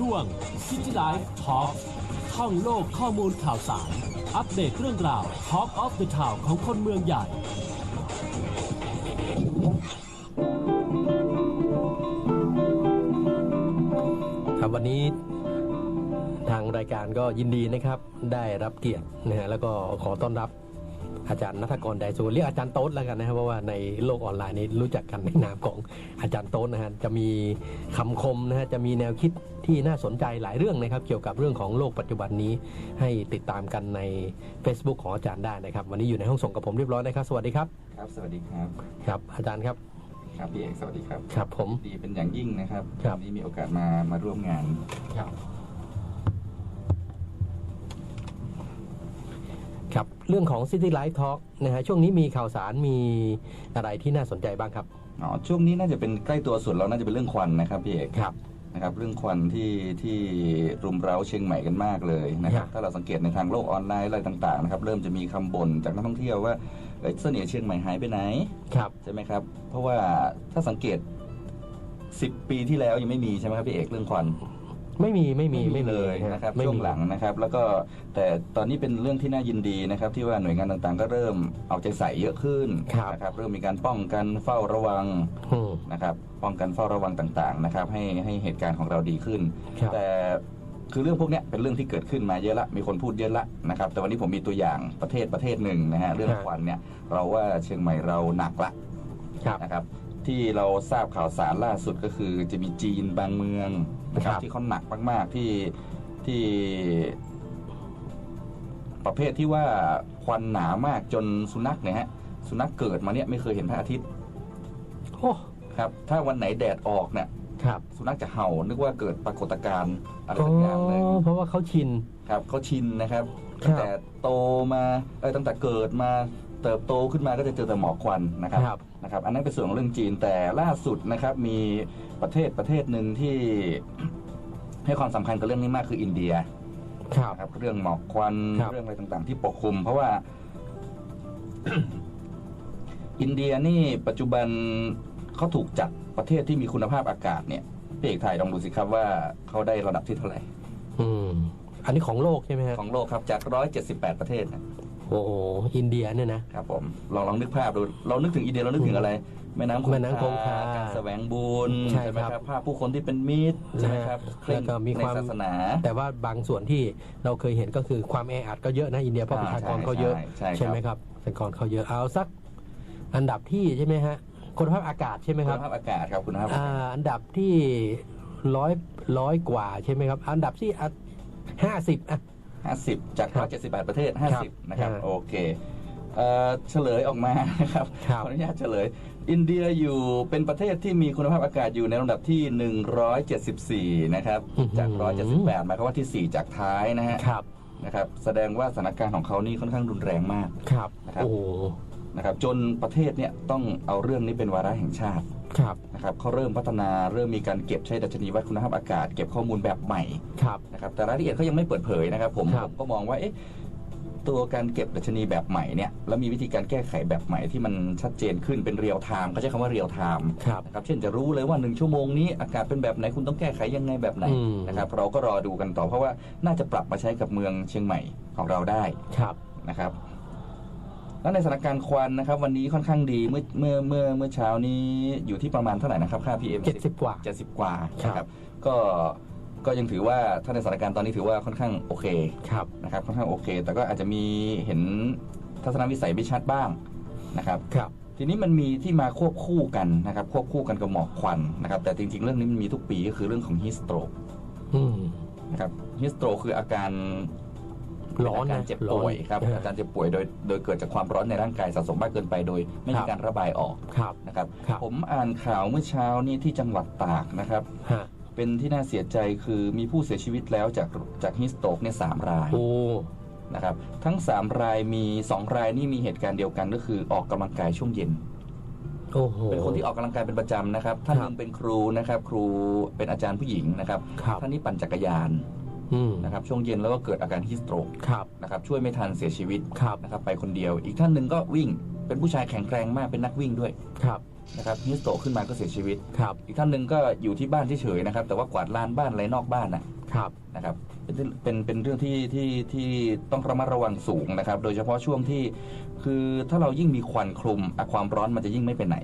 ช่วง City Life Talk ท่องโลกข้อมูลข่าวสาร อัปเดตเรื่องราว Talk of the Town ของคนเมืองใหญ่ ครับวันนี้ทางรายการก็ยินดีนะครับ ได้รับเกียรตินะฮะแล้วก็ขอต้อนรับ อาจารย์นัทกรไดสูเรียกอาจารย์โต๊ดแล้วกันนะครับเพราะว่าในโลกออนไลน์นี้รู้จักกันในนามของอาจารย์โต๊ดนะฮะจะมีคำคมนะฮะจะมีแนวคิดที่น่าสนใจหลายเรื่องนะครับ เกี่ยวกับเรื่องของโลกปัจจุบันนี้ ให้ติดตามกันใน Facebook ของอาจารย์ได้นะครับ วันนี้อยู่ในห้องส่งกับผมเรียบร้อยนะครับ สวัสดีครับครับ สวัสดีครับครับอาจารย์ครับครับพี่เอกสวัสดีครับครับผมดีเป็นอย่างยิ่งนะครับครับวันนี้มีโอกาสมามาร่วมงานครับครับ เรื่องของ City Life Talk นะฮะช่วงนี้มีข่าวสารมีอะไรที่น่าสนใจบ้างครับ อ๋อช่วงนี้น่าจะเป็นใกล้ตัวสุดเราน่าจะเป็นเรื่องควันนะครับพี่เอกครับนะครับเรื่องควันที่ที่รุมเร้าเชียงใหม่กันมากเลยนะครับครับถ้าเราสังเกตในทางโลกออนไลน์อะไรต่างๆนะครับเริ่มจะมีคำบ่นจากนักท่องเที่ยวว่าเอ้ยเสน่ห์เชียงใหม่หายไปไหนครับใช่ไหมครับเพราะว่าถ้าสังเกต 10 ปีที่แล้วยังไม่มีใช่ไหมครับพี่เอกเรื่องควัน ไม่มีไม่มีไม่มีเลยนะครับไม่ช่วมีงหลังนะครับ แล้วก็แต่ตอนนี้เป็นเรื่องที่น่ายินดีนะครับที่ว่าหน่วยงานต่างๆ ก็เริ่มเอาใจใส่เยอะขึ้นครับนะครับเริ่มมีการป้องกันเฝ้าระวังอืมนะครับป้องกันเฝ้าระวังต่างๆนะครับให้ให้เหตุการณ์ของเราดีขึ้นครับแต่คือเรื่องพวกเนี้ยเป็นเรื่องที่เกิดขึ้นมาเยอะละ มีคนพูดเยอะละนะครับ แต่วันนี้ผมมีตัวอย่างประเทศประเทศหนึ่งนะฮะเรื่องควันเนี่ยเราว่าเชียงใหม่เราหนักละครับนะครับ ที่เราทราบข่าวสารล่าสุดก็คือจะมีจีนบางเมือง นะครับครับ ที่เขาหนักมาก ๆ ที่ที่ประเภทที่ว่าควันหนามากจนสุนัขเนี่ยฮะ สุนัขเกิดมาเนี่ยไม่เคยเห็นพระอาทิตย์โอ้ครับ ถ้าวันไหนแดดออกเนี่ยครับ สุนัขจะเห่านึกว่าเกิดปรากฏการณ์อะไรอ๋อสักอย่างหนึ่งเพราะว่าเขาชินครับเขาชินนะครับครับตั้งแต่โตมาเออตั้งแต่เกิดมา เติบโตขึ้นมาก็จะเจอแต่หมอกควันนะครับครับ นะครับอันนั้นเป็นส่วนของเรื่องจีนแต่ล่าสุดนะครับมีประเทศประเทศหนึ่งที่ ให้ความสำคัญกับเรื่องนี้มากคืออินเดียครับ นะครับเรื่องหมอกควันครับ เรื่องอะไรต่างๆ ที่ปกคลุม เพราะว่า อินเดียนี่ปัจจุบันเขาถูกจัดประเทศที่มีคุณภาพอากาศเนี่ยพี่เอกไทยลองดูสิครับว่าเขาได้ระดับที่เท่าไหร่ อืมอันนี้ของโลกใช่ไหมฮะ ของโลกครับจาก 178 ประเทศนะ โอ้โหอินเดียเนี่ยนะ ครับผมลองลองนึกภาพดูเรานึกถึงอินเดียเรานึกถึงอะไร แม่น้ำคงแม่น้ำคงคาการแสวงบุญใช่ไหมครับครับภาพผู้คนที่เป็นมิตรใช่ไหมครับเคร่งแล้วก็มีในความ ศาสนา แต่ว่าบางส่วนที่เราเคยเห็นก็คือความแออัดก็เยอะนะอินเดียเพราะประชากรเขาเยอะใช่ใช่ไหมครับประชากรเขาเยอะเอาสัก อันดับที่ใช่ไหมฮะคุณภาพอากาศใช่ไหมคคุรับณภาพอากาศครับคุณภาพอาอ่ากาศอันดับที่ร้อยร้อยกว่าใช่ไหมครับ อันดับที่ห้าสิบอะ ห้าสิบจากครับ178 ประเทศครับ50 นะครับอ่าโอเคเอ่อเฉลยออกมานะครับครับขออนุญาตเฉลย อินเดียอยู่เป็นประเทศที่มีคุณภาพอากาศอยู่ในลำดับที่ 174 นะครับ จาก 178 หมายความว่าที่ 4 จากท้ายนะฮะครับนะครับ แสดงว่าสถานการณ์ของเขานี่ค่อนข้างรุนแรงมาก ครับนะครับ โอ้โหนะครับ จนประเทศเนี่ยต้องเอาเรื่องนี้เป็นวาระแห่งชาติ ครับนะครับเขาเริ่มพัฒนาเริ่มมีการเก็บใช้ดัชนีวัดคุณภาพอากาศ เก็บข้อมูลแบบใหม่ครับนะครับแต่รายละเอียดเขายังไม่เปิดเผยนะครับ ผมครับผมก็มองว่าเอ๊ะตัวการเก็บดัชนีแบบใหม่เนี่ยแล้วมีวิธีการแก้ไขแบบใหม่ที่มันชัดเจนขึ้นเป็นเรียลไทม์เขาใช้คำว่าเรียลไทม์ครับนะครับเช่นจะรู้เลยว่าหนึ่งชั่วโมงนี้อากาศเป็นแบบไหนคุณต้องแก้ไขยังไงแบบไหนอืมนะครับเราก็รอดูกันต่อเพราะว่าน่าจะปรับมาใช้กับเมืองเชียงใหม่ของเราได้ครับนะครับ แล้วในสถานการณ์ควันนะครับ วันนี้ค่อนข้างดีเมื่อเมื่อเมื่อเมื่อเช้านี้อยู่ที่ประมาณเท่าไหร่นะครับค่า PM เจ็ดสิบกว่าเจ็ดสิบกว่าครับนะครับก็ก็ยังถือว่าถ้าในสถานการณ์ตอนนี้ถือว่าค่อนข้างโอเคครับนะครับค่อนข้างโอเค แต่ก็อาจจะมีเห็นทัศนวิสัยไม่ชัดบ้างนะครับครับทีนี้มันมีที่มาควบคู่กันนะครับควบคู่กันกับหมอกควันนะครับแต่จริง ๆ เรื่องนี้มันมีทุกปีก็คือเรื่องของฮิสโตรกอืมนะครับฮิสโตรกคืออาการ ร้อนเป็นะอาการเจ็บป่วยร้อนครับเออออาการเจ็บป่วยโดยโดยเกิดจากความร้อนในร่างกายสะสมมากเกินไปโดย ไม่ครัมีบการระบายออกครับนะครับครับ ผมอ่านข่าวเมื่อเช้านี้ที่จังหวัดตากนะครับฮะเป็นที่น่าเสียใจคือมีผู้เสียชีวิตแล้วจากจากฮิสโตรกเนี่ยสามรายโอ้นะครับทั้ง 3 รายมี 2 รายนี่มีเหตุการณ์เดียวกันก็คือออกกำลังกายช่วงเย็นโอ้โหเป็นคนที่ออกกำลังกายเป็นประจำนะครับ ท่านหนึ่งเป็นครูนะครับ ครูเป็นอาจารย์ผู้หญิงนะครับครับท่านนี้ปั่นจักรยานอืม นะครับช่วงเย็นแล้วก็เกิดอาการฮิสโตรกครับนะครับช่วยไม่ทันเสียชีวิตครับนะครับไปคนเดียว อีกท่านหนึ่งก็วิ่งเป็นผู้ชายแข็งแกร่งมากเป็นนักวิ่งด้วยครับนะครับฮิสโตรกขึ้นมาก็เสียชีวิตครับอีกท่านหนึ่งก็อยู่ที่บ้านเฉยๆนะครับแต่ว่ากวาดลานบ้านอะไรนอกบ้านนะครับนะครับเป็นเป็นเป็นเรื่องที่ที่ที่ต้องระมัดระวังสูงนะครับ โดยเฉพาะช่วงที่คือถ้าเรายิ่งมีควันคลุมอะความร้อนมันจะยิ่งไม่ไปไหน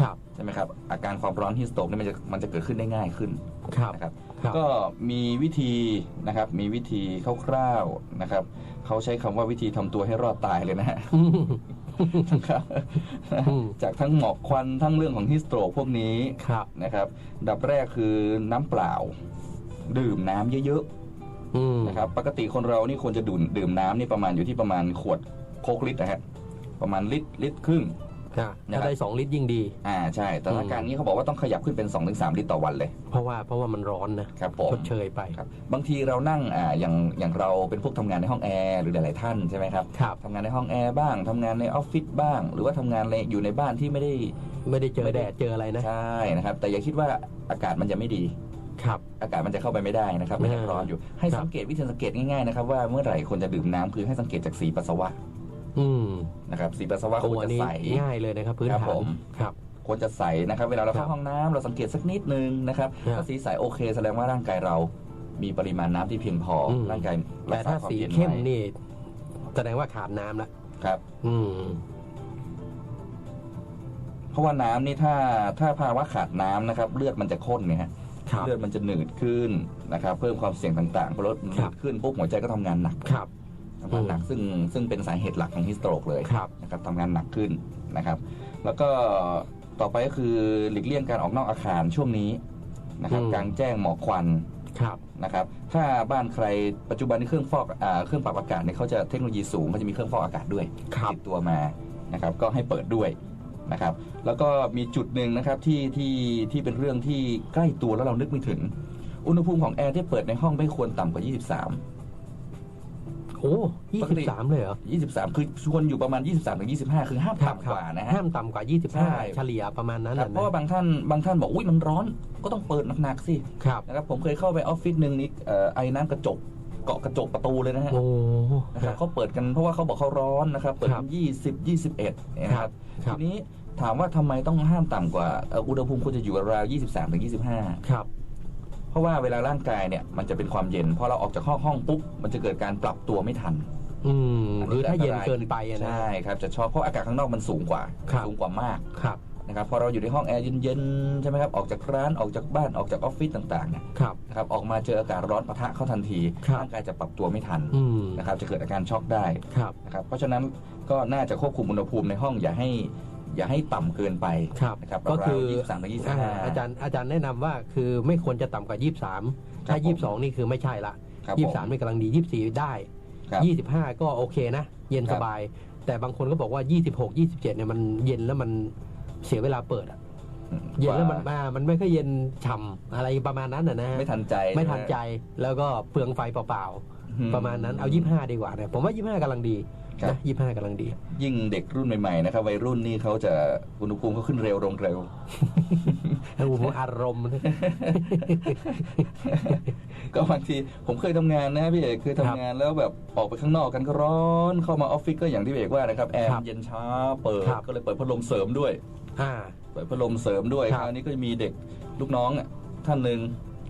ครับใช่ไหมครับอาการความร้อนฮิสโตรกนี่มันจะมันจะเกิดขึ้นได้ง่ายขึ้นครับนะครับ ครับ ก็มีวิธีนะครับ มีวิธีคร่าวๆนะครับ เขาใช้คำว่าวิธีทำตัวให้รอดตายเลยนะฮะ อืม นะครับอืม จากทั้งหมอกควันทั้งเรื่องของฮิสโตรกพวกนี้ครับ นะครับอันดับแรกคือน้ำเปล่า ดื่มน้ำเยอะอืม ๆนะครับ ปกติคนเรานี่ควรจะดื่มดื่มน้ำนี่ประมาณอยู่ที่ประมาณขวดโคกลิตรนะฮะ ประมาณลิตรลิตรครึ่ง อะนะครับถ้าได้สองลิตรยิ่งดี อ่าใช่ แต่ถ้าอืมการนี้เขาบอกว่าต้องขยับขึ้นเป็น 2-3 ลิตรต่อวันเลยเพราะว่าเพราะว่ามันร้อนนะครับผม ชดเชยไป ครับบางทีเรานั่งอ่าอย่างอย่างเราเป็นพวกทำงานในห้องแอร์หรือหลาย ๆ ท่านใช่ไหมครับครับ ทำงานในห้องแอร์บ้างทำงานในออฟฟิศบ้าง หรือว่าทำงานในอยู่ในบ้านที่ไม่ได้ไม่ได้เจอไม่ได้แดดเจออะไรนะ ใช่นะครับ แต่อย่าคิดว่าอากาศมันจะไม่ดี ครับ อากาศมันจะเข้าไปไม่ได้นะครับมันยังร้อนอยู่ให้ครับ สังเกตวิธีสังเกตง่าย ๆ นะครับว่าเมื่อไหร่ควรจะดื่มน้ำคือให้สังเกตจากสีปัสสาวะอืม นะครับสีปัสสาวะตัคววรจะนี้ใสง่ายเลยนะครับ พื้นครับฐาผนมครับควรจะใสนะครับ เวลาเราครัเข้าบห้องน้ำเราสังเกตสักนิดนึงนะครับครับถ้าสีใสโอเค แสดงว่าร่างกายเรา มีปริมาณน้ำที่เพียงพออมร่างกายรัแต่กษาถ้าความสีเย็นเข้มไว้นี่แสดงว่าขาดน้ำละครับ อืมเพราะว่าน้ำนี่ถ้าถ้าภาวะขาดน้ำนะครับ เลือดมันจะข้นเนี่ยฮะครับเลือดมันจะหนืดขึ้นนะครับ เพิ่มความเสี่ยงต่างๆพอรถหครันืบดขึ้นปุ๊บหัวใจก็ทำงานหนักครับ ทำงานหนักอืมซึ่งซึ่งเป็นสาเหตุหลักของฮิสโตรกเลยครับนะครับทำงานหนักขึ้นนะครับ แล้วก็ต่อไปก็คือหลีกเลี่ยงการออกนอกอาคารช่วงนี้นะครับกลางแจ้งหมอกควันครับนะครับ ถ้าบ้านใครปัจจุบันนี้เครื่องฟอกอ่าเครื่องปรับอากาศเนี่ยเขาจะเทคโนโลยีสูงเขาจะมีเครื่องฟอกอากาศด้วยครับติดตัวมานะครับ ก็ให้เปิดด้วยนะครับ แล้วก็มีจุดหนึ่งนะครับที่ที่ที่เป็นเรื่องที่ใกล้ตัวแล้วเรานึกไม่ถึง อุณหภูมิของแอร์ที่เปิดในห้องไม่ควรต่ำกว่า 23 โอ้ยี่ปกสิบติสามเลยเหรอ23คือควรอยู่ประมาณ23ถึง25คือห้ามต่ำกว่านะฮะห้ามต่ำกว่ายี่สิบใช่ห้าเฉลี่ยประมาณนั้นครัน่ะบเพราะนะว่าบางท่านบางท่านบอกอุ้ยมันร้อนก็ต้องเปิดหนักๆสิครับนะครับผมเคยเข้าไปออฟฟิศหนึ่งนี่เอ่อไอ้น้ำกระจกเกาะกระจกประตูเลยนะฮะโอ้นะครับเขาเปิดกันเพราะว่าเขาบอกเขาร้อนนะครับ เปิดครับยี่สิบยี่สิบเอ็ดนะคครัรับบครับทีนี้ถามว่าทำไมต้องห้ามต่ำกว่าเอ่ออุณหภูมิควรจะอยู่ราวยี่สิบสามถึงยี่สิบห้าครับเพ ราะว่าเวลาร่างกายเนี่ยมันจะเป็นความเย็นพอเราออกจากห้องห้องปุ๊บมันจะเกิดการปรับตัวไม่ทันอืมอันนี้หรือถ้าเย็นอันตรายเกินไปอะนะใช่ครับจะชอบเพราะอากาศข้างนอกมันสูงกว่าครับสูงกว่ามากครับนะครับพอเราอยู่ในห้องแอร์เย็นๆใช่ไหมครับออกจากร้านออกจากบ้านออกจากออฟฟิศต่างๆเนี่ยครับนะครับออกมาเจออากาศร้อนปะทะเข้าทันทีครับร่างกายจะปรับตัวไม่ทันอืมนะครับจะเกิดอาการช็อกได้ครับนะครับเพราะฉะนั้นก็น่าจะควบคุมอุณหภูมิในห้องอย่าให้ อย่าให้ต่ำเกินไปครับนะครับก็คือยี่สิบสามถึงยี่สิบอ่าห้าอาจารย์อาจารย์แนะนำว่าคือไม่ควรจะต่ำกว่ายี่สิบสามถ้าครับผมยี่สิบสองนี่คือไม่ใช่ละครับยี่ผสิบสามนี่กำลังดียี่สิบสี่ได้ครับยี่สิบห้าก็โอเคนะ เย็นครัสบบาย แต่บางคนก็บอกว่ายี่สิบหกยี่สิบเจ็ดเนี่ยมันเย็นแล้วมันเสียเวลาเปิดอะเย็นแล้วมันมา มันไม่ค่อยเย็นฉ่ำอะไรประมาณนั้นนะนะไม่ทันใจ ไม่ทันใจ แล้วก็เปลืองไฟเปล่าอืๆประมาณนั้น เอายี่ห้าดีกว่าเนี่ยผมว่ายี่ห้ากำลังดี ครับนะยี่ห้ากำลังดี ยิ่งเด็กรุ่นใหม่ๆนะครับวัยรุ่นนี่เขาจะอุณหภูมิเขาขึ้นเร็วลงเร็วโอ้โหอารมณ์นะ ก็บางทีผมเคยทำงานนะพี่เอกเคยทำงานแล้วแบบออกไปข้างนอกกันก็ร้อนเข้ามาออฟฟิศก็อย่างที่พี่เอกว่านะครับแอร์ครับมันเย็นช้าเปิดครับ ก็เลยเปิดพัดลมเสริมด้วย อ่า เปิดพัดลมเสริมด้วยคครับ ราวนี้ก็จะมีเด็กลูกน้องอะท่านหนึ่ง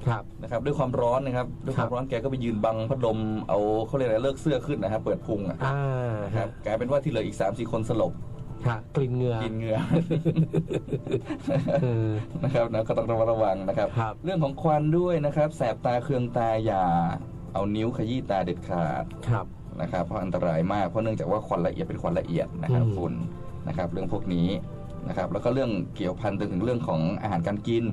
ครับ นะครับด้วยความร้อนนะครับด้วยความครับร้อนแกก็ไปยืนบังพัดลมเอาเขาเรียกอะไรเลิกเสื้อขึ้นนะครับเปิดพุงอะอ่าครับกลายเป็นว่าที่เหลืออีก3ามสี่คนสลบครับกลิ่นเหงื่อ กินเหงื่อเออนะครับนะก็ต้องระมัดระวังนะครับ ครับ เรื่องของควันด้วยนะครับ แสบตาเคืองตาอย่าเอานิ้วขยี้ตาเด็ดขาด ครับ นะครับเพราะอันตรายมากเพราะเนื่องจากว่าควันละเอียดเป็นควันละเอียดนะครับอืม ฝุ่นนะครับ เรื่องพวกนี้นะครับ แล้วก็เรื่องเกี่ยวพันถึงเรื่องของอาหารการกิน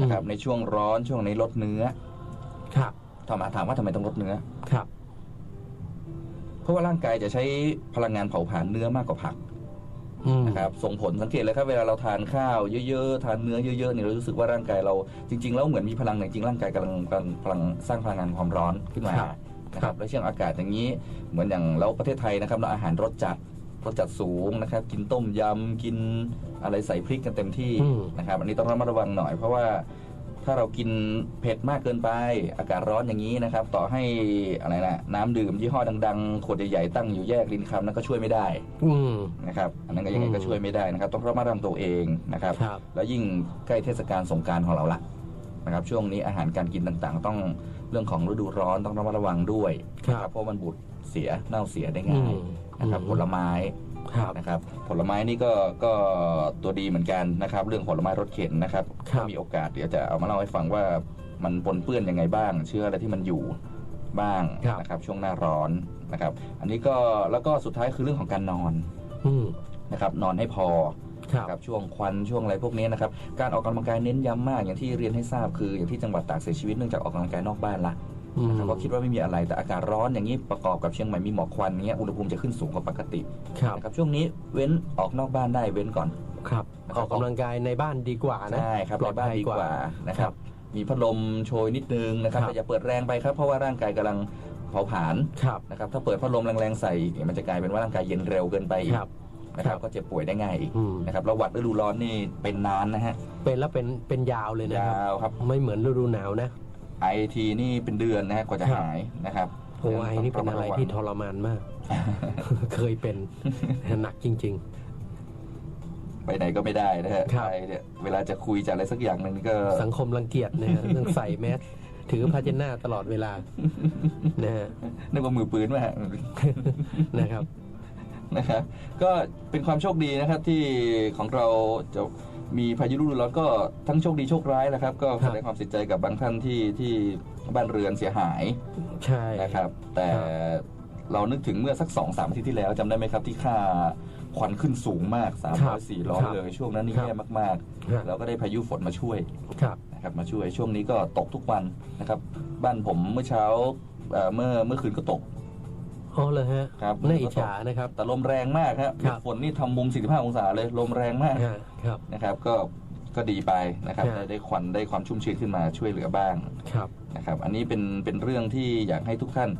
นะครับในช่วงร้อนช่วงนี้ลดเนื้อ ครับถามถามว่าทำไมต้องลดเนื้อ ครับ เพราะว่าร่างกายจะใช้พลังงานเผาผลาญเนื้อมากกว่าผักอืมนะครับส่งผลสังเกตเลยครับเวลาเราทานข้าวเยอะๆทานเนื้อเยอะๆเนี่ยเรารู้สึกว่าร่างกายเราจริงๆแล้วเหมือนมีพลังแต่จริงๆร่างกายกำลังกำลังพลังสร้างพลังงานความร้อนขึ้นมาครับนะครับแล้วเช่นอากาศอย่างนี้เหมือนอย่างเราประเทศไทยนะครับเราอาหารรสจัด รสจัดสูงนะครับ กินต้มยำกินอะไรใส่พริกกันเต็มที่อืมนะครับ อันนี้ต้องระมัดระวังหน่อย เพราะว่าถ้าถ้าเรากินเผ็ดมากเกินไป อากาศร้อนอย่างนี้นะครับ ต่อให้อะไรนะน้ำดื่มยี่ห้อดังๆขวดใหญ่ๆตั้งอยู่แยกริมคำนั้นก็ช่วยไม่ได้อืมนะครับอันนั้นก็ยังไงก็ช่วยไม่ได้นะครับ ต้องระมัดระวังตัวเองนะครับครับแล้วยิ่งใกล้เทศกาลสงกรารของเราละนะครับ ช่วงนี้อาหารการกินต่างๆ ต้องเรื่องของฤดูร้อนต้องระมัดระวังด้วยครับนะเพราะมันบูดเสียเน่าเสียได้อืง่ายม นะครับอืมผลไม้ครับนะครับผลไม้นี่ก็ก็ตัวดีเหมือนกันนะครับ เรื่องผลไม้รสเข็นนะครับครับถ้ามีโอกาสเดี๋ยวจะเอามาเล่าให้ฟังว่ามันปนเปื้อนยังไงบ้าง เชื้ออะไรที่มันอยู่บ้างครับนะครับ ช่วงหน้าร้อนนะครับ อันนี้ก็แล้วก็สุดท้ายคือเรื่องของการนอนอืมนะครับนอนให้พอครับครับช่วงควันช่วงอะไรพวกนี้นะครับการออกกำลังกายเน้นย้ำมากอย่างที่เรียนให้ทราบคือ อย่างที่จังหวัดตากเสียชีวิตเนื่องจากออกกำลังกายนอกบ้านละอืม นะครับก็คิดว่าไม่มีอะไรแต่อากาศร้อนอย่างนี้ประกอบกับเชียงใหม่มีหมอกควันเนี้ยอุณหภูมิจะขึ้นสูงกว่าปกติครับนะครับช่วงนี้เว้นออกนอกบ้านได้เว้นก่อนครับนะคอรับอกกำลังกายในบ้านดีกว่านะใช่ครับปลอในดบ้านภัยดีกกว่าว่านะคครัรับบมีพัดลมโชยนิดนึงนะครับครับแต่อย่าเปิดแรงไปครับเพราะว่าร่างกายกำลังเผาผลาญครับนะครับถ้าเปิดพัดลมแรงๆใส่อีกเนี่ยมันจะกลายเป็นว่าร่างกายเย็นเร็วเกินไปอีกครับนะครับครับก็เจ็บป่วยได้ง่ายอีกอืมนะครับแล้วหวัดฤดูร้อนนี่เป็นนานนะฮะเป็นแล้วเป็นเป็นยาวเลยนะครับยาวครับ ไม่เหมือนฤดูหนาวนะ ไอทีนี่เป็นเดือนนะฮะกว่าจะครับหายนะครับโอ้ไอนี่เป็นอะไรที่ทรมานมาก เคยเป็นหนักจริงไปไหนก็ไม่ได้นะฮะครับไปเนี่ยเวลาจะคุยจะอะไรสักอย่างหนึ่งก็ๆสังคมรังเกียจนะฮะต้องใส่แมสถือพาเจน่าตลอดเวลานะฮะนึกว่ามือปืนมาฮะนะครับนะครับ ก็เป็นความโชคดีนะครับที่ของเราจะ มีพายุฤดูร้อนก็ทั้งโชคดีโชคร้ายนะครับ ก็ครัแสบดงความเสียใจกับบางท่านที่ที่บ้านเรือนเสียหายใช่นะครับ แต่ครับเราเรานึกถึงเมื่อสักสองสามอาทิตย์ที่แล้วจำได้ไหมครับที่ค่าควันขึ้นสูงมาก 3 0ครับ0 400ครับเลย ช่วงนั้นนี่ครับแย่มากฮะๆเราก็ได้พายุฝนมาช่วยครับนะครับมาช่วยช่วงนี้ก็ตกทุกวันนะครับ บ้านผมเมื่อเช้าเอ่อเมื่อเมื่อคืนก็ตก อ๋อเลยฮะครับน่าอิจฉานะครับ แต่ลมแรงมากครับครับฝนนี่ทำมุม 45 องศาเลย ลมแรงมากฮะครับนะครับ ก็ก็ดีไปนะครับครับได้ได้ควันได้ความชุ่มชื้นขึ้นมาช่วยเหลือบ้างครับนะครับ อันนี้เป็นเป็นเรื่องที่อยากให้ทุกท่าน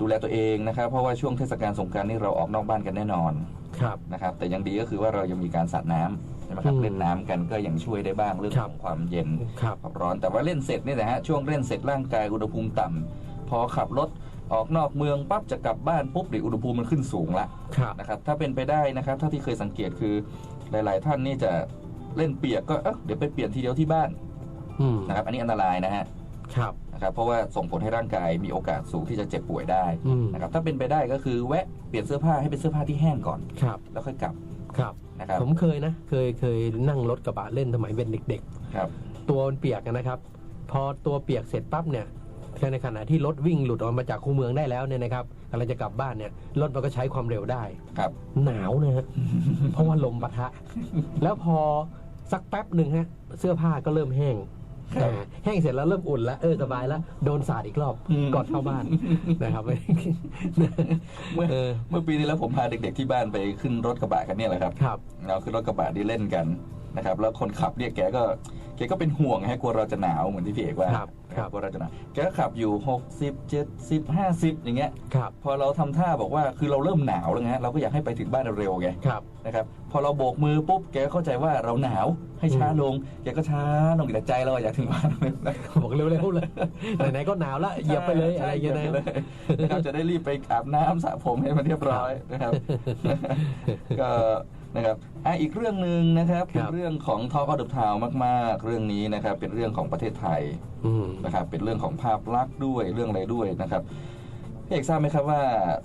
ดูแลตัวเองนะครับ เพราะว่าช่วงเทศกาลสงกรารนี่เราออกนอกบ้านกันแน่นอนครับนะครับ แต่ยังดีก็คือว่าเรายังมีการสาดน้ำใช่ไหมครับอืมเล่นน้ำกันก็ยังช่วยได้บ้างเรื่องครับของความเย็นครับความร้อนแต่ว่าเล่นเสร็จเนี่ยนะฮะช่วงเล่นเสร็จร่างกายอุณหภูมิต่ำพอขับรถ ออกนอกเมืองปั๊บจะกลับบ้านปุ๊บเดี๋ยวอุณหภูมิมันขึ้นสูงละครับนะครับถ้าเป็นไปได้นะครับเท่าที่เคยสังเกตคือหลาย ๆ ท่านนี่จะเล่นเปียกก็เอ๊ะเดี๋ยวไปเปลี่ยนทีเดียวที่บ้านอืมนะครับ อันนี้อันตรายนะฮะครับนะครับเพราะว่าส่งผลให้ร่างกายมีโอกาสสูงที่จะเจ็บป่วยได้อืมนะครับถ้าเป็นไปได้ก็คือแวะเปลี่ยนเสื้อผ้าให้เป็นเสื้อผ้าที่แห้งก่อน ครับแล้วค่อยกลับครับ นะครับผมเคยนะ เคยเคยนั่งรถกระบะเล่นสมัยเป็นเด็กครับๆตัวมันเปียกนะครับ พอตัวเปียกเสร็จปั๊บเนี่ย ในขณะที่รถวิ่งหลุดออกมาจากคูเมืองได้แล้วเนี่ยนะครับกำลังจะกลับบ้านเนี่ยรถมันก็ใช้ความเร็วได้ ครับ หนาวนะฮะ เพราะว่าลมปะทะ แล้วพอสักแป๊บหนึ่งฮะเสื้อผ้าก็เริ่มแห้งครับ อ่าแห้งเสร็จแล้วเริ่มอุ่นแล้วเออสบายแล้วโดนสาดอีกรอบอืม ก่อนเข้าบ้านนะครับ เมื่อเออ เมื่อปีที่แล้วผมพาเด็ก ๆ ที่บ้านไปขึ้นรถกระบะกันเนี่ยแหละครับ ครับ เราขึ้นรถกระบะที่เล่นกันนะครับ แล้วคนขับเนี่ยแกก็แกก็เป็นห่วงให้กลัวเราจะหนาวเหมือนที่พี่เอกว่าครับครับกลัวเราจะหนาวแกก็ขับอยู่ 60 70 50 อย่างเงี้ยครับพอเราทำท่าบอกว่าคือเราเริ่มหนาวแล้วไงเราก็อยากให้ไปถึงบ้านเร็วๆไงครับนะครับพอเราโบกมือปุ๊บแกก็เข้าใจว่าเราหนาวให้ช้าลงแกก็ช้าลงแต่ใจเราอะอยากถึงบ้านเร็วๆบอกเร็วๆเลยไหนๆก็หนาวแล้วเหยียบไปเลยอะไรอย่างเงี้ยนะใช่หบไปเลยนะครับจะได้รีบไปอาบน้ำสระผมให้มันเรียบร้อยนะครับก็นะครับอะอีกเรื่องหนึ่งนะครับคเป็นรับเรื่องของทอ l k อ f ทาวมากๆ เรื่องนี้นะครับเป็นเรื่องของประเทศไทยอืมนะครับเป็นเรื่องของภาพลักษณ์ด้วยเรื่องอะไรด้วยนะครับ พี่เอกทราบไหมครับว่า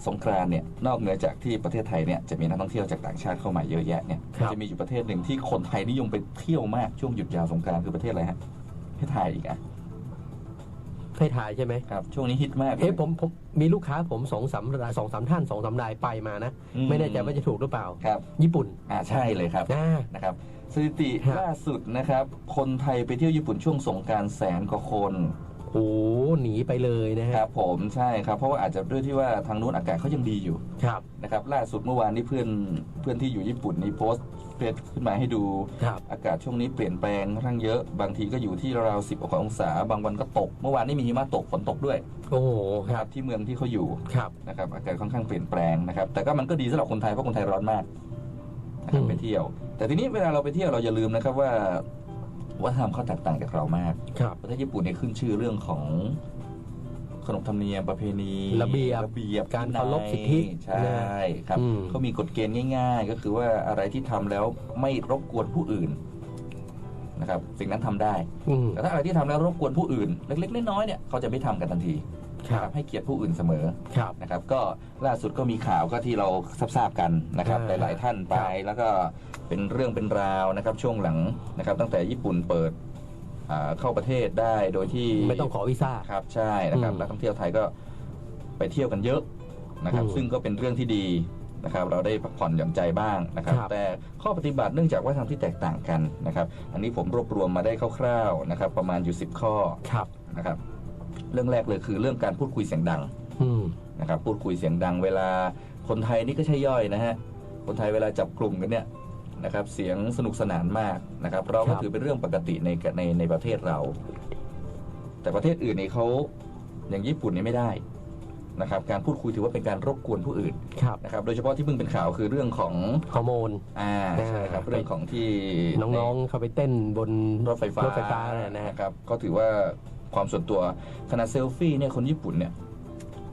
สงกรานต์เนี่ยนอกเหนือจากที่ประเทศไทยเนี่ยจะมีนักท่องเที่ยวจากต่างชาติเข้ามาเยอะแยะเนี่ยครับ จะมีอยู่ประเทศหนึ่งที่คนไทยนิยมไปเที่ยวมากช่วงหยุดยาวสงกรานต์คือประเทศอะไรฮะประเทศไทยอีกอะให้ถ่ายใช่ไหมครับช่วงนี้ฮิตมากเฮ้ยผมผมมีลูกค้าผมสองสามรายสองสามท่านสองสามรายไปมานะ อืไม่แน่ใจว่าจะถูกหรือเปล่า ครับญี่ปุ่นอ่าใช่เลยครับอ่านะครับสถิติครับ ล่าสุดนะครับ คนไทยไปเที่ยวญี่ปุ่นช่วงสงกรารแสนกว่าคน โอ้โหหนีไปเลยนะคฮะรับผมใช่ครับ เพราะว่าอาจจะด้วยที่ว่าทางนู้นอากาศเขายังดีอยู่ครับนะครับล่าสุดเมื่อวานนี้เพื่อนเพื่อนที่อยู่ญี่ปุ่นนี่โพสต์เฟซขึ้นมาให้ดู ครับ อากาศช่วงนี้เปลี่ยนแปลงค่อนข้างเยอะบางทีก็อยู่ที่ราวสิบกว่าองศา บางวันก็ตก เมื่อวานนี้มีหิมะตกฝนตกด้วยโอ้โหคครัรับบที่เมืองที่เขาอยู่ครับ นะครับอากาศค่อนข้างเปลี่ยนแปลงนะครับแต่ก็มันก็ดีสำหรับคนไทยเพราะคนไทยร้อนมากนะครับอืม ไปเที่ยว แต่ทีนี้เวลาเราไปเที่ยวเราอย่าลืมนะครับว่า วัฒนธรรมเขาแตกต่างจากเรามาก ครับประเทศญี่ปุ่นเนี่ยขึ้นชื่อเรื่องของขนบธรรมเนียมประเพณีระเบียบระเบียบการเคารพสิทธิใช่ครับอืม เขามีกฎเกณฑ์ง่าย ๆ ก็คือว่าอะไรที่ทำแล้วไม่รบกวนผู้อื่นนะครับสิ่งนั้นทำได้ อืมแต่ถ้าอะไรที่ทำแล้วรบกวนผู้อื่น เล็กๆน้อยๆเนี่ยเขาจะไม่ทำกันทันที ครับให้เกียรติผู้อื่นเสมอครับนะครับ ก็ล่าสุดก็มีข่าวก็ที่เราทราบๆกันนะครับอ่าหลาย ๆ ท่านไปครับแล้วก็เป็นเรื่องเป็นราวนะครับช่วงหลังนะครับ ตั้งแต่ญี่ปุ่นเปิดอ่าเข้าประเทศได้โดยที่ไม่ต้องขอวีซ่าครับใช่นะครับอืมนักท่องเที่ยวไทยก็ไปเที่ยวกันเยอะนะครับอืมซึ่งก็เป็นเรื่องที่ดีนะครับเราได้พักผ่อนหย่อนใจบ้างนะครับครับแต่ข้อปฏิบัติเนื่องจากว่าทำที่แตกต่างกันนะครับ อันนี้ผมรวบรวมมาได้คร่าวๆนะครับ ประมาณอยู่ 10 ข้อครับนะครับ เรื่องแรกเลยคือเรื่องการพูดคุยเสียงดังอืมนะครับพูดคุยเสียงดังเวลาคนไทยนี่ก็ใช่ย่อยนะฮะคนไทยเวลาจับกลุ่มกันเนี่ยนะครับเสียงสนุกสนานมากนะครับ เราก็ครับถือเป็นเรื่องปกติในในในประเทศเรา แต่ประเทศอื่นนี่เขาอย่างญี่ปุ่นนี่ไม่ได้นะครับการพูดคุยถือว่าเป็นการรบกวนผู้อื่นครับนะครับโดยเฉพาะที่เพิ่งเป็นข่าวคือเรื่องของฮอร์โมนอ่าใช่ครับอ่าเรื่องของที่น้องๆเขาไปเต้นบนรถไฟฟ้ารถไฟฟ้าเนี่ยนะฮะนะครับก็ถือว่า ความส่วนตัวขณะเซลฟี่เนี่ยคนญี่ปุ่นเนี่ย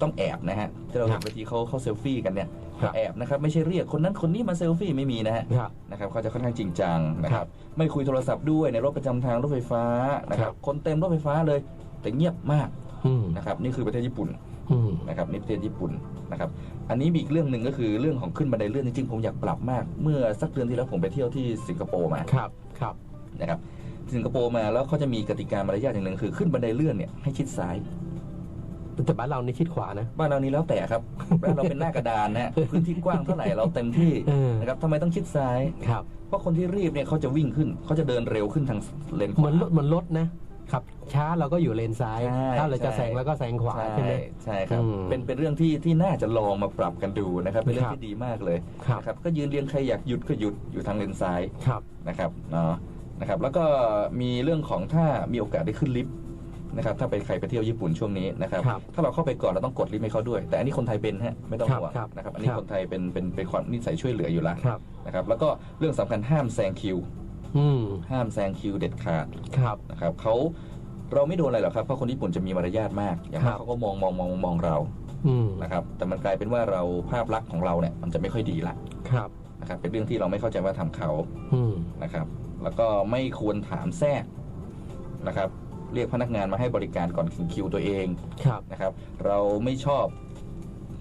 ต้องแอบนะฮะที่เราเห็นบางทีเขาเขาเซลฟี่กันเนี่ยครับแอบนะครับไม่ใช่เรียกคนนั้นคนนี้มาเซลฟี่ไม่มีนะฮะครับนะครับเขาจะค่อนข้างจริงจังนะคครัรับบไม่คุยโทรศัพท์ด้วยในรถประจำทางรถไฟฟ้านะคครัรับบคนเต็มรถไฟฟ้าเลย แต่เงียบมากอืมนะครับนี่คือประเทศญี่ปุ่นอืมนะครับนี่ประเทศญี่ปุ่นนะครับอันนี้มีอีกเรื่องหนึ่งก็คือเรื่องของขึ้นบันไดเลื่อนจริงๆผมอยากปรับมาก เมื่อสักเดือนที่แล้วผมไปเที่ยวที่สิงคโปร์มาครับครับนะครับ สิงคโปร์มาแล้วเขาจะมีกติกามารยาทอย่างหนึ่งคือขึ้นบันไดเลื่อนเนี่ยให้ชิดซ้าย แต่บ้านเรานี่ชิดขวานะ บ้านเรานี้แล้วแต่ครับ บ้านเราเป็นหน้ากระดานนะฮะพื้นที่กว้างเท่าไหร่เราเต็มที่เออ นะครับทำไมต้องชิดซ้าย ครับเพราะคนที่รีบเนี่ยเขาจะวิ่งขึ้นเขาจะเดินเร็วขึ้นทางเลนขเหมืวา อนรถเหมือนรถนะขับช้าเราก็อยู่เลนซ้าย ใช่ถ้าเราจะใช่ แซงแล้วก็แซงขวาใช่ไหม ใช่ครับ อืมเป็นเป็นเรื่องที่ที่น่าจะลองมาปรับกันดูนะครับ เป็นเรื่อคงรับที่ดีมากเลยครับ นะครับ ก็ยืนเรียงใครอยากหยุดก็หยุดอยู่ทางเลนซ้ายครับนะครับเนาะ นะครับแล้วก็มีเรื่องของถ้ามีโอกาสได้ขึ้นลิฟต์นะครับถ้าไปใครไปเที่ยวญี่ปุ่นช่วงนี้นะครับครับถ้าเราเข้าไปก่อนเราต้องกดลิฟต์ให้เขาด้วย แต่อันนี้คนไทยเป็นฮะไม่ต้องครับห่วงครับนะครับอันนี้ครับ คนไทยเป็นเป็นเป็นความนิสัยช่วยเหลืออยู่แล้วครับ นะครับแล้วก็เรื่องสำคัญห้ามแซงคิว อืมห้ามแซงคิวเด็ดขาด ครับ นะครับเขาเราไม่โดนอะไรหรอกครับเพราะคนญี่ปุ่นจะมีมารยาทมากอย่างครัมากบเขาก็มองมองมองมองเราอืมนะครับแต่มันกลายเป็นว่าเราภาพลักษณ์ของเราเนี่ยมันจะไม่ค่อยดีละครับ นะครับเป็นเรื่องที่เราไม่เข้าใจว่าทำเขาอืมนะครับ แล้วก็ไม่ควรถามแทรกนะครับ เรียกพนักงานมาให้บริการก่อนถึงคิวตัวเองครับนะครับ เราไม่ชอบ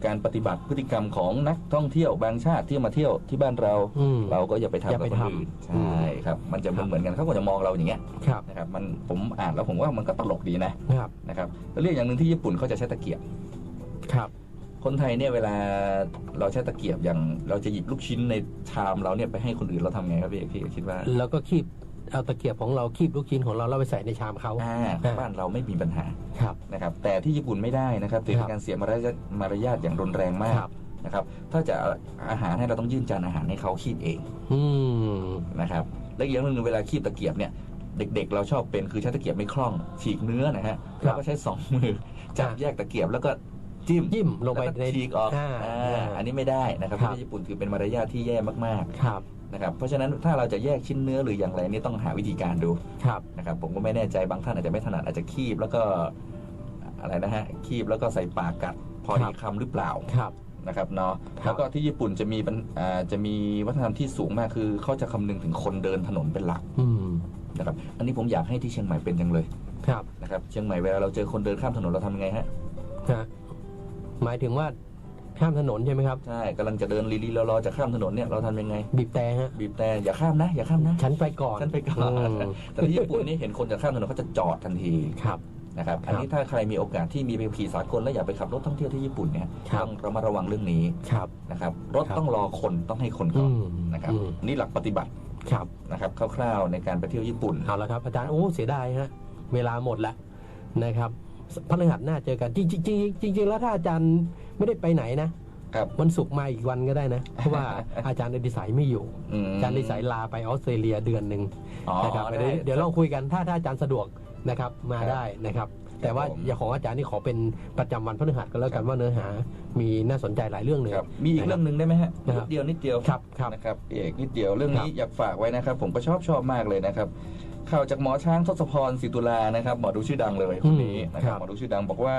การปฏิบัติพฤติกรรมของนักท่องเที่ยวบางชาติที่มาเที่ยวที่บ้านเรา อืม เราก็อย่าไปทำอย่ากับไปคนทำอื่นอืมใช่ครับ มันจะครับ เหมือนกันเขาก็จะมองเราอย่างเงี้ยครับนะครับมันผมอ่านแล้วผมว่ามันก็ตลกดีนะครับนะครับแล้วเรื่องอย่างหนึ่งที่ญี่ปุ่นเขาจะใช้ตะเกียบ ครับ คนไทยเนี่ยเวลาเราใช้ตะเกียบอย่างเราจะหยิบลูกชิ้นในชามเราเนี่ยไปให้คนอื่นเราทำไงครับพี่เอกพี่คิดว่าแล้วก็คีบเอาตะเกียบของเราคีบลูกชิ้นของเราแล้วไปใส่ในชามเขาอ่าอ่าบ้านเราไม่มีปัญหาครับนะครับแต่ที่ญี่ปุ่นไม่ได้นะครับถือครัเป็นบการเสียมารยาทมารยาทอย่างรุนแรงมากครับนะครับถ้าจะเอาอาหารให้เราต้องยื่นจานอาหารให้เขาคีบเองอืมนะครับและอีกอย่างหนึ่งเวลาคีบตะเกียบเนี่ยเด็กๆ เราชอบเป็นคือใช้ตะเกียบไม่คล่องฉีกเนื้อนะฮะครับเราก็ใช้สองมือจับแยกตะเกียบแล้วก็ จิ้มยิ้มลงไปแล้วก็ในฉีกออกอ่าอ่าอ่าอันนี้ไม่ได้นะครับครับที่ญี่ปุ่นถือเป็นมารยาทที่แย่มากครับๆนะครับเพราะฉะนั้นถ้าเราจะแยกชิ้นเนื้อหรืออย่างไรนี่ต้องหาวิธีการดูครับนะครับผมก็ไม่แน่ใจบางท่านอาจจะไม่ถนัดอาจจะคีบแล้วก็อะไรนะฮะคีบแล้วก็ใส่ปากกัดพอดีคำหรือเปล่าครับนะครับเนาะครับแล้วก็ที่ญี่ปุ่นจะมีปัญอ่าจะมีวัฒนธรรมที่สูงมากคือเขาจะคำนึงถึงคนเดินถนนเป็นหลักอืมนะครับอันนี้ผมอยากให้ที่เชียงใหม่เป็นจังเลยครับนะครับเชียงใหม่เวลาเราเจอคนเดินข้ามถนนเราทำยังไงฮะฮะ หมายถึงว่าข้ามถนนใช่ไหมครับ ใช่กำลังจะเดินลีๆรอๆจะข้ามถนนเนี่ยเราทำยังไง บีบแต่ฮะ บีบแต่อย่าข้ามนะ อย่าข้ามนะ ฉันไปก่อน ฉันไปก่อนอืมแต่ที่ญี่ปุ่นนี่เห็นคนจะข้ามถนนเขาจะจอดทันที ครับ นะครับครับ อันนี้ถ้าใครมีโอกาสที่มีไปขี่สากลแล้วอยากไปขับรถท่องเที่ยวที่ญี่ปุ่นเนี่ยครับต้องระมัดระวังเรื่องนี้ ครับ นะครับ รถครับต้องรอคนต้องให้คนก่อือนมนะครับอืมนี่หลักปฏิบัติ ครับ นะครับคร่าวๆในการไปเที่ยวญี่ปุ่น เอาละครับอาจารย์ โอ้ เสียดายฮะ เวลาหมดแล้วนะครับ พฤหัสหน้าเจอกัน จริงๆจริงๆจริงๆแล้วถ้าอาจารย์ไม่ได้ไปไหนนะครับ วันศุกร์มาอีกวันก็ได้นะ เพราะว่า อาจารย์อดิสัยไม่อยู่มอาจารย์อดิสัยลาไปออสเตรเลียเดือนหนึ่งอ๋อนะครับได้ เดี๋ยวเดี๋ยวเราคุยกันถ้าถ้าอาจารย์สะดวกนะครับมาครับได้นะครับ แต่ว่าผม อย่าของอาจารย์นี่ขอเป็นประจำวันพฤหัสก็แล้วกันว่าเนื้อหา มีน่าสนใจหลายเรื่องเลย ครับมีอีกเรื่องหนึ่งได้ไหมฮะครันิบดเดียวนิดเดียวครับครับ นะครับพี่เอกนิดเดียวเรื่องนี้ครับอยากฝากไว้นะครับ ผมก็ชอบชอบมากเลยนะครับ ข่าวจากหมอช้างทศพรศิตุลานะครับหมอดูชื่อดังเลยคนนี้อืมนะครับครับหมอดูชื่อดังบอกว่า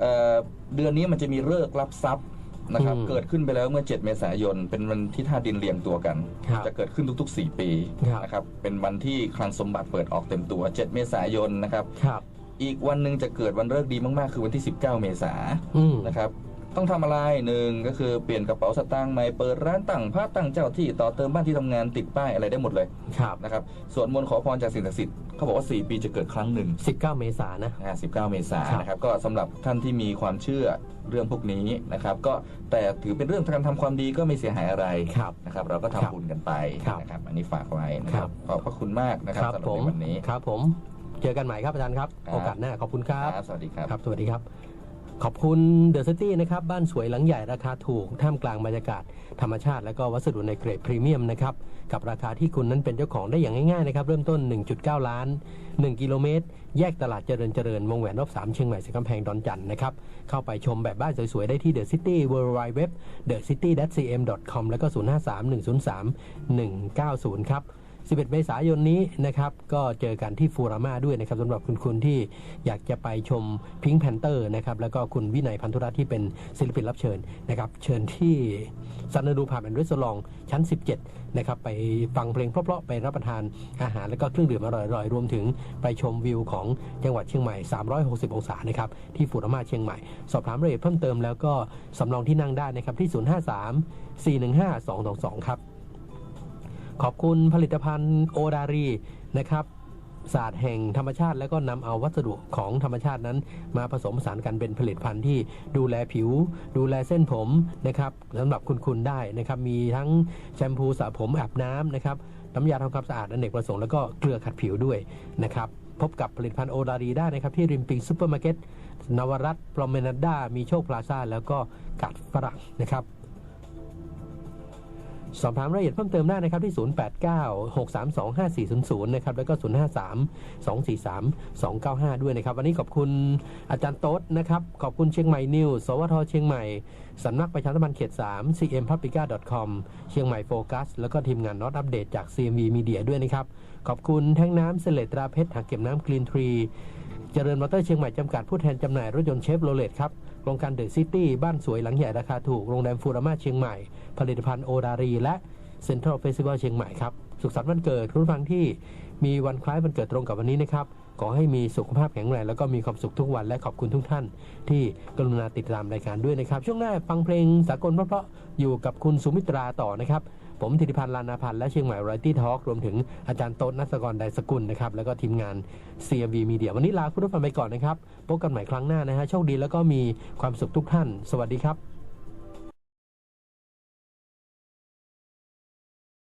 เอ่อเดือนนี้มันจะมีเลิกษ์รับทรัพย์นะครับอืมเกิดขึ้นไปแล้วเมื่อ 7 เมษายน เป็นวันที่ท่าดินเรียงตัวกันครับจะเกิดขึ้นทุก ๆ 4 ปีครับนะครับเป็นวันที่คลังสมบัติเปิดออกเต็มตัว 7 เมษายนนะครับครับอีกวันหนึ่งจะเกิดวันเลิกษ์ดีมากๆ คือวันที่ 19 เมษาอืมนะครับ ต้องทำอะไรหนึ่งก็คือเปลี่ยนกระเป๋าสตางค์ใหม่เปิดร้านตั้งผ้าตั้งเจ้าที่ต่อเติมบ้านที่ทำงานติดป้ายอะไรได้หมดเลยครับนะครับสวดมนต์ขอพรจากสิ่งศักดิ์สิทธิ์เขาบอกว่า 4 ปีจะเกิดครั้งหนึ่ง 19 เมษายนนะนะ19 เมษายครับนนะครับก็สำหรับท่านที่มีความเชื่อเรื่องพวกนี้นะครับก็แต่ถือเป็นเรื่องการทำความดีก็ไม่เสียหายอะไรครับนะครับเราก็ทำครับบุญกันไปครับนะครับอันนี้ฝากไว้นะคครัรับ บขอบพระคุณมากนะครับสำหรับผมในวันนี้ ครับผม เจอกันใหม่ครับอาจารย์ครับ ครับ โอกาสหน้าขอบคุณครับครับสวัสดีครับ ครับ สวัสดีครับ ขอบคุณเดอะซิตี้นะครับ บ้านสวยหลังใหญ่ราคาถูก ท่ามกลางบรรยากาศ ธรรมชาติและก็วัสดุในเกรดพรีเมียมนะครับ กับราคาที่คุณนั้นเป็นเจ้าของได้อย่างง่ายๆนะครับ เริ่มต้น 1.9 ล้าน 1 กิโลเมตร แยกตลาดเจริญเจริญวงแหวนรอบ 3 เชียงใหม่สีกำแพงดอนจันทร์นะครับ เข้าไปชมแบบบ้านสวยๆ ได้ที่ The City w w w the city cm com แล้วก็ 053-103-190 ครับ 11 เมษายนนี้นะครับ ก็เจอกันที่ฟูรามาด้วยนะครับสำหรับคุณคุณที่อยากจะไปชมพิง k ์แพนเตอร์นะครับแล้วก็คุณวินัยพันธุรัตน์ที่เป็นศิลปินรับเชิญนะครับ เชิญที่ซันนดูพาเป็นรีสอร์ทชั้น 17 นะครับ ไปฟังเพลงเพราะๆไปรับประทานอาหารแล้วก็เครื่องดื่มอร่อยๆ รวมถึงไปชมวิวของจังหวัดเชียงใหม่ 360 องศานะครับ ที่ฟูรามาเชียงใหม่ สอบถามรายละเอียดเพิ่มเติมแล้วก็สำรองที่นั่งได้นะครับที่ 053 415 222 ครับ ขอบคุณผลิตภัณฑ์โอดารีนะครับศาสตร์แห่งธรรมชาติ แล้วก็นำเอาวัสดุของธรรมชาตินั้น มาผสมผสานกันเป็นผลิตภัณฑ์ที่ดูแลผิว ดูแลเส้นผมนะครับสำหรับคุณคุณได้นะครับมีทั้งแชมพูสระผมอาบน้ำนะครับน้ำยาทำความสะอาดอเนกประสงค์แล้วก็เกลือขัดผิวด้วยนะครับพบกับผลิตภัณฑ์โอดารีได้นะครับที่ริมปิงซูเปอร์มาร์เก็ตนวรัตน์พรอมเมนาด้ามีโชคพลาซ่าแล้วก็กัดฝรั่งนะครับ สอบถามรายละเอียดเพิ่มเติมได้นะครับที่ 089-632-5400 นะครับ แล้วก็ 053-243-295 ด้วยนะครับ วันนี้ขอบคุณอาจารย์โต๊ดนะครับ ขอบคุณเชียงใหม่นิวส์สวทเชียงใหม่ สำนักประชาสัมพันธ์เขต 3 cmpaprica.com เชียงใหม่โฟกัส แล้วก็ทีมงานน็อตอัปเดตจาก CMV Media ด้วยนะครับ ขอบคุณแท่งน้ำเซเลตราเพชรถังเก็บน้ำกรีนทรี เจริญมอเตอร์เชียงใหม่จำกัดผู้แทนจำหน่ายรถยนต์เชฟโรเลตครับโครงการเดอะซิตี้บ้านสวยหลังใหญ่ราคาถูกโรงแรมฟูรามาเชียงใหม่ ผลิตภัณฑ์โอดารีและเซ็นทรัลเฟสติวัลเชียงใหม่ครับ สุขสันต์วันเกิดคุณฟังที่มีวันคล้ายวันเกิดตรงกับวันนี้นะครับขอให้มีสุขภาพแข็งแรงแล้วก็มีความสุขทุกวันและขอบคุณทุกท่าน ที่กรุณาติดตามรายการด้วยนะครับ ช่วงหน้าฟังเพลงสากลเพราะๆอยู่กับคุณสุมิตราต่อนะครับ ผมธิติพันธ์ลานาพันธ์และเชียงใหม่ไรตี้ทอล์กรวมถึงอาจารย์โต๊ดนัสกรไดสกุลนะครับแล้วก็ทีมงาน CMV Media วันนี้ลาคุณผู้ฟังไปก่อนนะครับพบกันใหม่ครั้งหน้านะฮะโชคดีแล้วก็มีความสุขทุกท่าน สวัสดีครับ